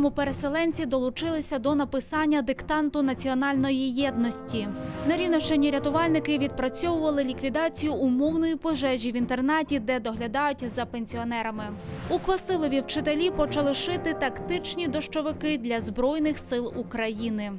Рівному переселенці долучилися до написання диктанту національної єдності. На Рівненщині рятувальники відпрацьовували ліквідацію умовної пожежі в інтернаті, де доглядають за пенсіонерами. У Квасилові вчителі почали шити тактичні дощовики для збройних сил України.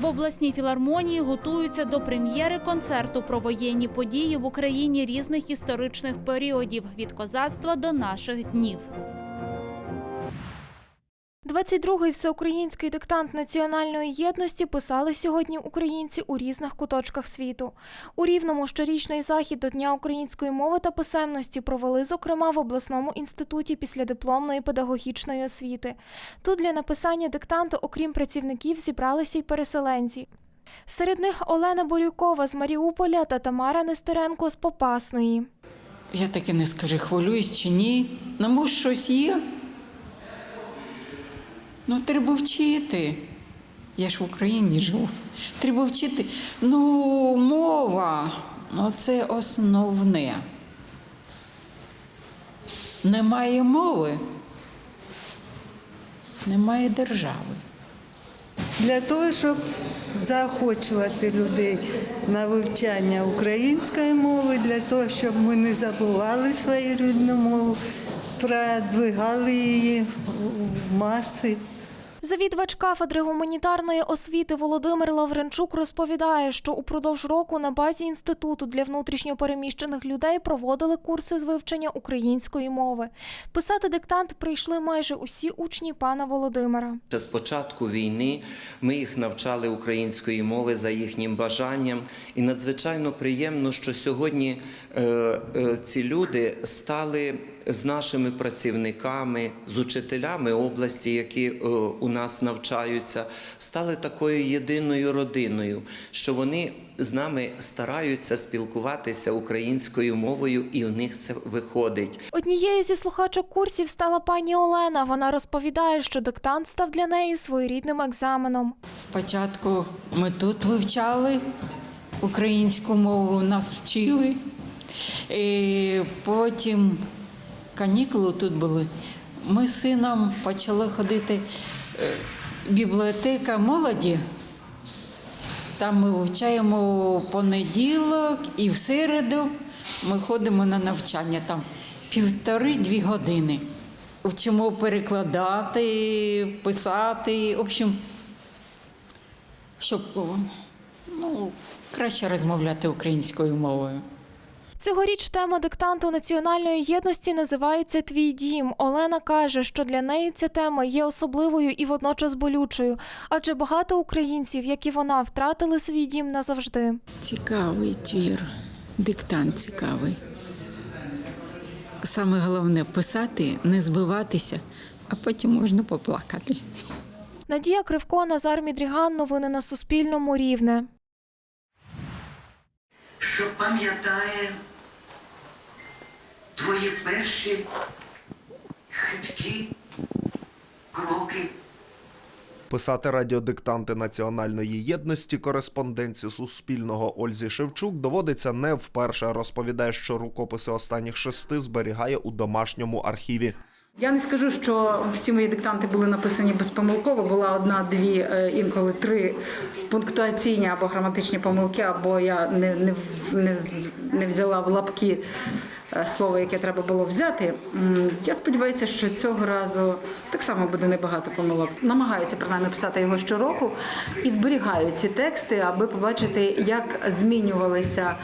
В обласній філармонії готуються до прем'єри концерту про воєнні події в Україні різних історичних періодів від козацтва до наших днів. 22-й всеукраїнський диктант національної єдності писали сьогодні українці у різних куточках світу. У Рівному щорічний захід до Дня української мови та писемності провели, зокрема, в обласному інституті післядипломної педагогічної освіти. Тут для написання диктанту, окрім працівників, зібралися й переселенці. Серед них Олена Борюкова з Маріуполя та Тамара Нестеренко з Попасної. Я таки не скажу, хвилююсь чи ні. Ну, може, щось є. Ну, треба вчити. Я ж в Україні живу. Треба вчити. Ну, мова, ну це основне. Немає мови, немає держави. Для того, щоб заохочувати людей на вивчання української мови, для того, щоб ми не забували свою рідну мову, продвигали її в маси. Завідувач кафедри гуманітарної освіти Володимир Лавренчук розповідає, що упродовж року на базі інституту для внутрішньопереміщених людей проводили курси з вивчення української мови. Писати диктант прийшли майже усі учні пана Володимира. З початку війни ми їх навчали української мови за їхнім бажанням, і надзвичайно приємно, що сьогодні е, е, ці люди стали з нашими працівниками, з учителями області, які е, у нас навчаються, стали такою єдиною родиною, що вони з нами стараються спілкуватися українською мовою, і в них це виходить. Однією зі слухачок курсів стала пані Олена. Вона розповідає, що диктант став для неї своєрідним екзаменом. Спочатку ми тут вивчали українську мову, нас вчили. І потім канікули тут були. Ми з сином почали ходити е, бібліотека молоді. Там ми вивчаємо понеділок і в середу ми ходимо на навчання там півтори-дві години. Вчимо перекладати, писати, в общем, щоб ну, краще розмовляти українською мовою. Цьогоріч тема диктанту національної єдності називається Твій дім. Олена каже, що для неї ця тема є особливою і водночас болючою, адже багато українців, як і вона, втратили свій дім назавжди. Цікавий твір, диктант цікавий. Саме головне писати, не збиватися, а потім можна поплакати. Надія Кривко, Назар Мідріган. Новини на Суспільному. Рівне. що пам'ятає твої перші хиткі кроки. Писати радіодиктанти національної єдності кореспонденці Суспільного Ользі Шевчук доводиться не вперше. Розповідає, що рукописи останніх шести зберігає у домашньому архіві. Я не скажу, що всі мої диктанти були написані безпомилково. Була одна, дві, е, інколи три пунктуаційні або граматичні помилки, або я не, не, не, не взяла в лапки слово, яке треба було взяти. Я сподіваюся, що цього разу так само буде небагато помилок. Намагаюся принаймні писати його щороку і зберігаю ці тексти, аби побачити, як змінювалися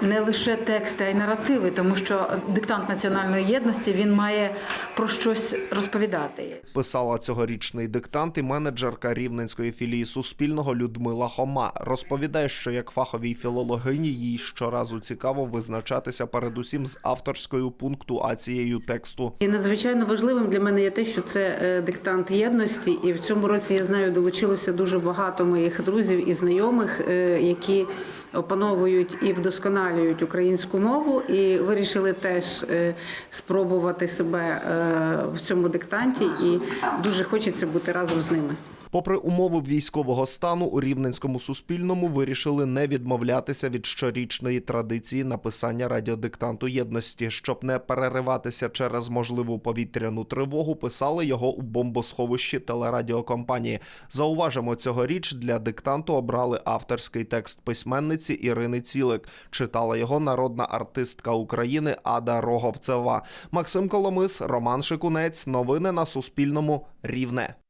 не лише тексти, а й наративи, тому що диктант національної єдності він має про щось розповідати. Писала цьогорічний диктант і менеджерка рівненської філії Суспільного Людмила Хома. Розповідає, що як фаховій філологині їй щоразу цікаво визначатися передусім з авторською пунктуацією тексту. І надзвичайно важливим для мене є те, що це е, диктант єдності, і в цьому році я знаю, долучилося дуже багато моїх друзів і знайомих, е, які опановують і вдосконалюють українську мову, і вирішили теж е, спробувати себе в цьому диктанті. І дуже хочеться бути разом з ними. Попри умови військового стану, у рівненському суспільному вирішили не відмовлятися від щорічної традиції написання радіодиктанту єдності, щоб не перериватися через можливу повітряну тривогу. Писали його у бомбосховищі телерадіокомпанії. Зауважимо, цьогоріч для диктанту обрали авторський текст письменниці Ірини Цілик. Читала його народна артистка України Ада Роговцева. Максим Коломис, Роман Шикунець. Новини на Суспільному. Рівне. –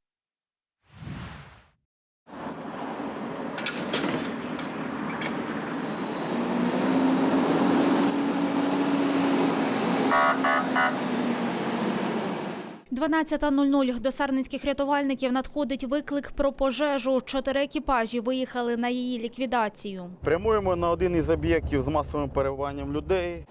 12.00 до сарненських рятувальників надходить виклик про пожежу. Чотири екіпажі виїхали на її ліквідацію. Прямуємо на один із об'єктів з масовим перебуванням людей.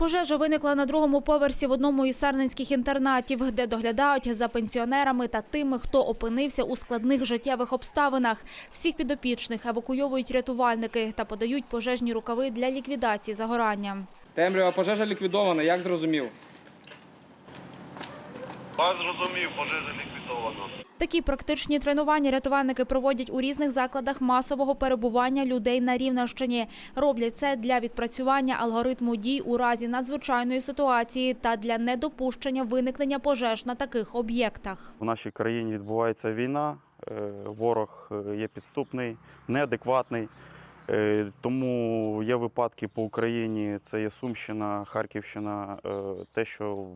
Пожежа виникла на другому поверсі в одному із сарненських інтернатів, де доглядають за пенсіонерами та тими, хто опинився у складних життєвих обставинах. Всіх підопічних евакуйовують рятувальники та подають пожежні рукави для ліквідації загорання. Темрява пожежа ліквідована, як зрозумів? Вас зрозумів, пожежа ліквідована. Такі практичні тренування рятувальники проводять у різних закладах масового перебування людей на Рівненщині. Роблять це для відпрацювання алгоритму дій у разі надзвичайної ситуації та для недопущення виникнення пожеж на таких об'єктах. У нашій країні відбувається війна, е, ворог е, є підступний, неадекватний. Е, Тому є випадки по Україні, це є Сумщина, Харківщина, е, те, що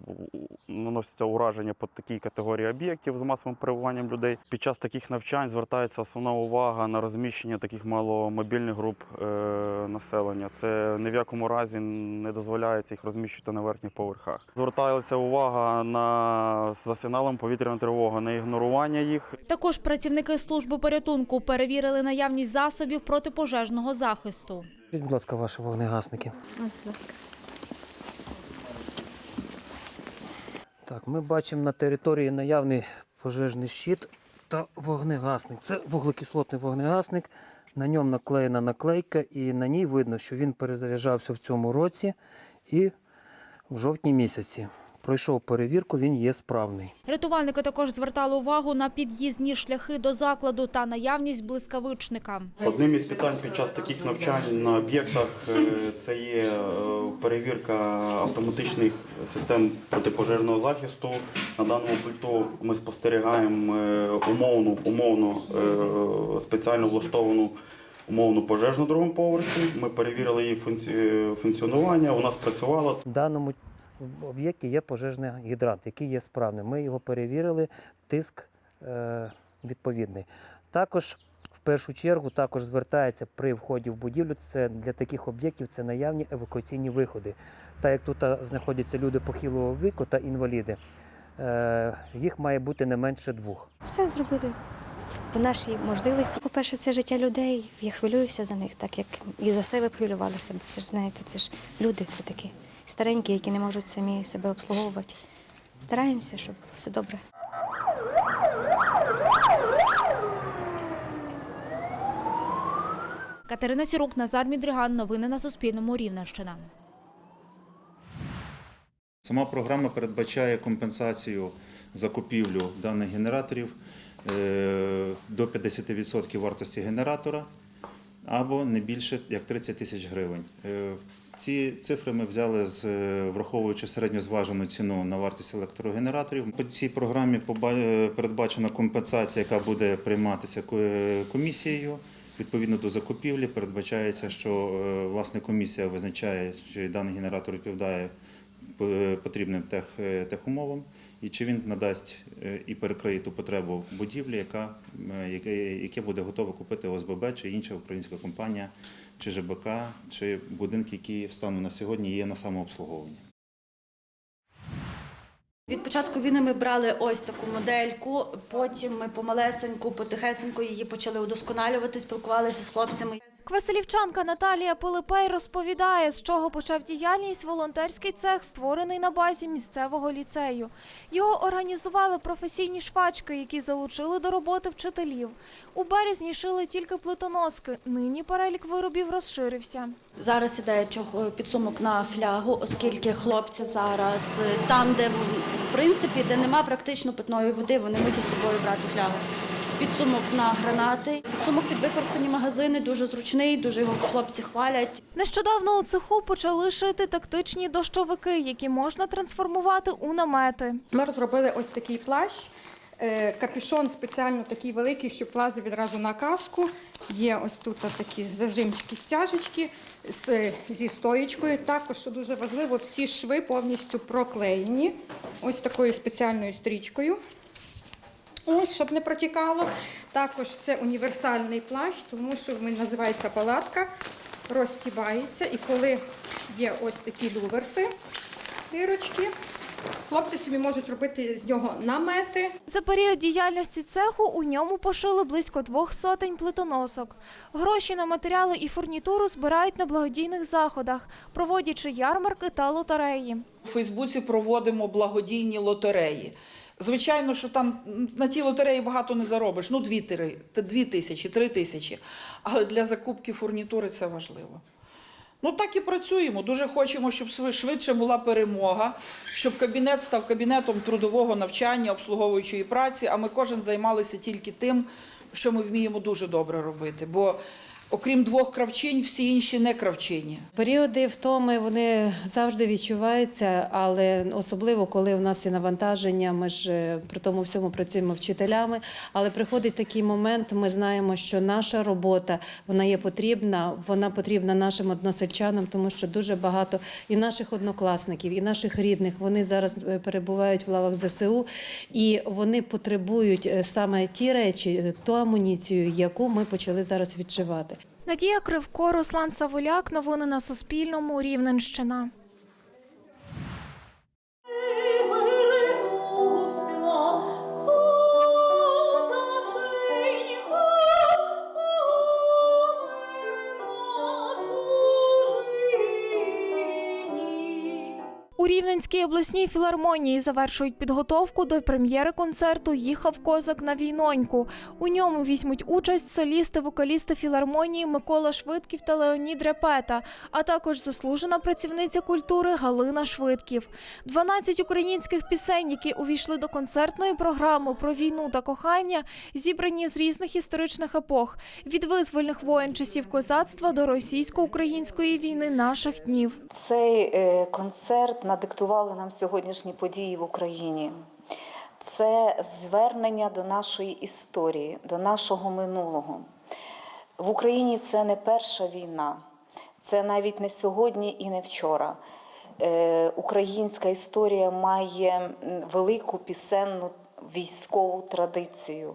наноситься ураження по такій категорії об'єктів з масовим перебуванням людей. Під час таких навчань звертається основна увага на розміщення таких маломобільних груп е, населення. Це ні в якому разі не дозволяється їх розміщувати на верхніх поверхах. Звертається увага на за сигналом повітряна тривога, на ігнорування їх. Також працівники служби порятунку перевірили наявність засобів протипожежного захисту. Будь ласка, ваші вогнегасники. Так, ми бачимо на території наявний пожежний щит та вогнегасник. Це вуглекислотний вогнегасник. На ньому наклеєна наклейка, і на ній видно, що він перезаряджався в цьому році і в жовтні місяці. Пройшов перевірку, він є справний. Рятувальники також звертали увагу на під'їзні шляхи до закладу та наявність блискавичника. Одним із питань під час таких навчань на об'єктах е, це є е, перевірка автоматичних систем протипожежного захисту. На даному пульту ми спостерігаємо е, умовну, умовно спеціально влаштовану умовну пожежну на другому поверсі. Ми перевірили її функці- функціонування, вона спрацювала. В даному об'єкті є пожежний гідрант, який є справним. Ми його перевірили, тиск е, відповідний. Також в першу чергу також звертається при вході в будівлю. Це для таких об'єктів це наявні евакуаційні виходи. Так як тут знаходяться люди похилого віку та інваліди, е, їх має бути не менше двох. Все зробили по нашій можливості. По-перше, це життя людей. Я хвилююся за них, так як і за себе хвилювалася, бо це ж знаєте, це ж люди все-таки старенькі, які не можуть самі себе обслуговувати. Стараємося, щоб було все добре. Катерина Сірук, Назар Мідріган. Новини на Суспільному. Рівненщина. Сама програма передбачає компенсацію за купівлю даних генераторів е, до 50% вартості генератора або не більше як 30 тисяч гривень. Е, Ці цифри ми взяли з е, враховуючи середньозважену ціну на вартість електрогенераторів. По цій програмі е, передбачена компенсація, яка буде прийматися комісією. Відповідно до закупівлі, передбачається, що власне комісія визначає, чи даний генератор відповідає потрібним тех, техумовам, і чи він надасть е, і перекриє ту потребу будівлі, яка, яке, буде готова купити ОСББ чи інша українська компанія, чи ЖБК, чи будинки, які станом на сьогодні є на самообслуговуванні. Від початку війни ми брали ось таку модельку, потім ми помалесеньку, потихесеньку її почали удосконалювати, спілкувалися з хлопцями. Квасилівчанка Наталія Пилипей розповідає, з чого почав діяльність волонтерський цех, створений на базі місцевого ліцею. Його організували професійні швачки, які залучили до роботи вчителів. У березні шили тільки плитоноски. Нині перелік виробів розширився. Зараз іде підсумок на флягу, оскільки хлопці зараз е, там, де в в принципі, де нема практично питної води, вони мусять з собою брати флягу. Підсумок на гранати, підсумок під використані магазини, дуже зручний, дуже його хлопці хвалять. Нещодавно у цеху почали шити тактичні дощовики, які можна трансформувати у намети. Ми розробили ось такий плащ. Е, Капюшон спеціально такий великий, щоб влазив відразу на каску. Є ось тут такі зажимчики, стяжечки з, зі стоєчкою. Також, що дуже важливо, всі шви повністю проклеєні ось такою спеціальною стрічкою. Ось, щоб не протікало. Також це універсальний плащ, тому що він називається палатка, розстібається. І коли є ось такі люверси, дирочки, хлопці собі можуть робити з нього намети. За період діяльності цеху у ньому пошили близько двох сотень плитоносок. Гроші на матеріали і фурнітуру збирають на благодійних заходах, проводячи ярмарки та лотереї. У Фейсбуці проводимо благодійні лотереї. Звичайно, що там на тій лотереї багато не заробиш. Ну, дві, три, дві тисячі, три тисячі. Але для закупки фурнітури це важливо. Ну так і працюємо. Дуже хочемо, щоб швидше була перемога, щоб кабінет став кабінетом трудового навчання, обслуговуючої праці, а ми кожен займалися тільки тим, що ми вміємо дуже добре робити. Бо окрім двох кравчинь, всі інші не кравчині. Періоди втоми вони завжди відчуваються, але особливо коли в нас є навантаження. Ми ж е, при тому всьому працюємо вчителями. Але приходить такий момент, ми знаємо, що наша робота вона є потрібна, вона потрібна нашим односельчанам, тому що дуже багато і наших однокласників, і наших рідних вони зараз е, перебувають в лавах ЗСУ, і вони потребують е, саме ті речі, ту амуніцію, яку ми почали зараз відчувати. Надія Кривко, Руслан Савуляк. Новини на Суспільному. Рівненщина. У Рівненській обласній філармонії завершують підготовку до прем'єри концерту Їхав козак на війноньку. У ньому візьмуть участь солісти, вокалісти філармонії Микола Швидків та Леонід Репета, а також заслужена працівниця культури Галина Швидків. 12 українських пісень, які увійшли до концертної програми про війну та кохання, зібрані з різних історичних епох від визвольних воєн часів козацтва до російсько-української війни наших днів. Цей е, концерт надиктували нам сьогоднішні події в Україні. Це звернення до нашої історії, до нашого минулого. В Україні це не перша війна, це навіть не сьогодні і не вчора. Е, Українська історія має велику пісенну військову традицію.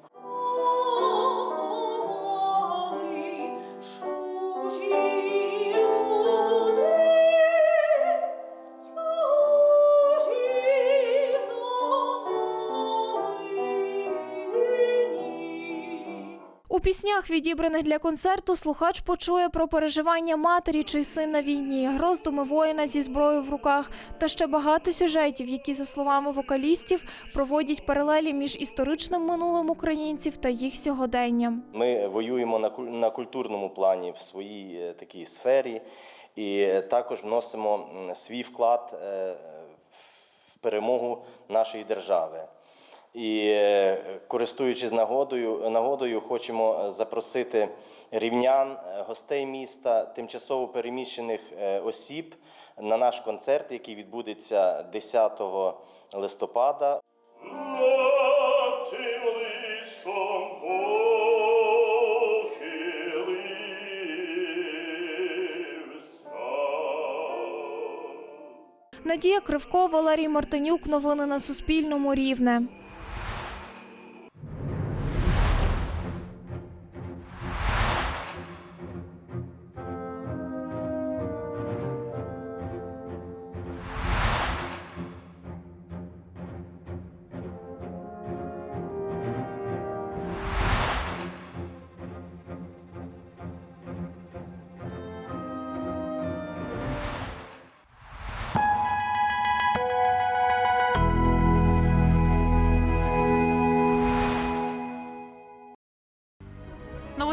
Піснях, відібраних для концерту, слухач почує про переживання матері чи син на війні, роздуми воїна зі зброєю в руках та ще багато сюжетів, які, за словами вокалістів, проводять паралелі між історичним минулим українців та їх сьогоденням. Ми воюємо на куль- на культурному плані в своїй е, такій сфері, і е, також вносимо свій вклад е, в перемогу нашої держави. І е, користуючись нагодою, нагодою, хочемо запросити рівнян, е, гостей міста, тимчасово переміщених е, осіб на наш концерт, який відбудеться 10 листопада. Надія Кривко, Валерій Мартинюк. Новини на Суспільному. Рівне.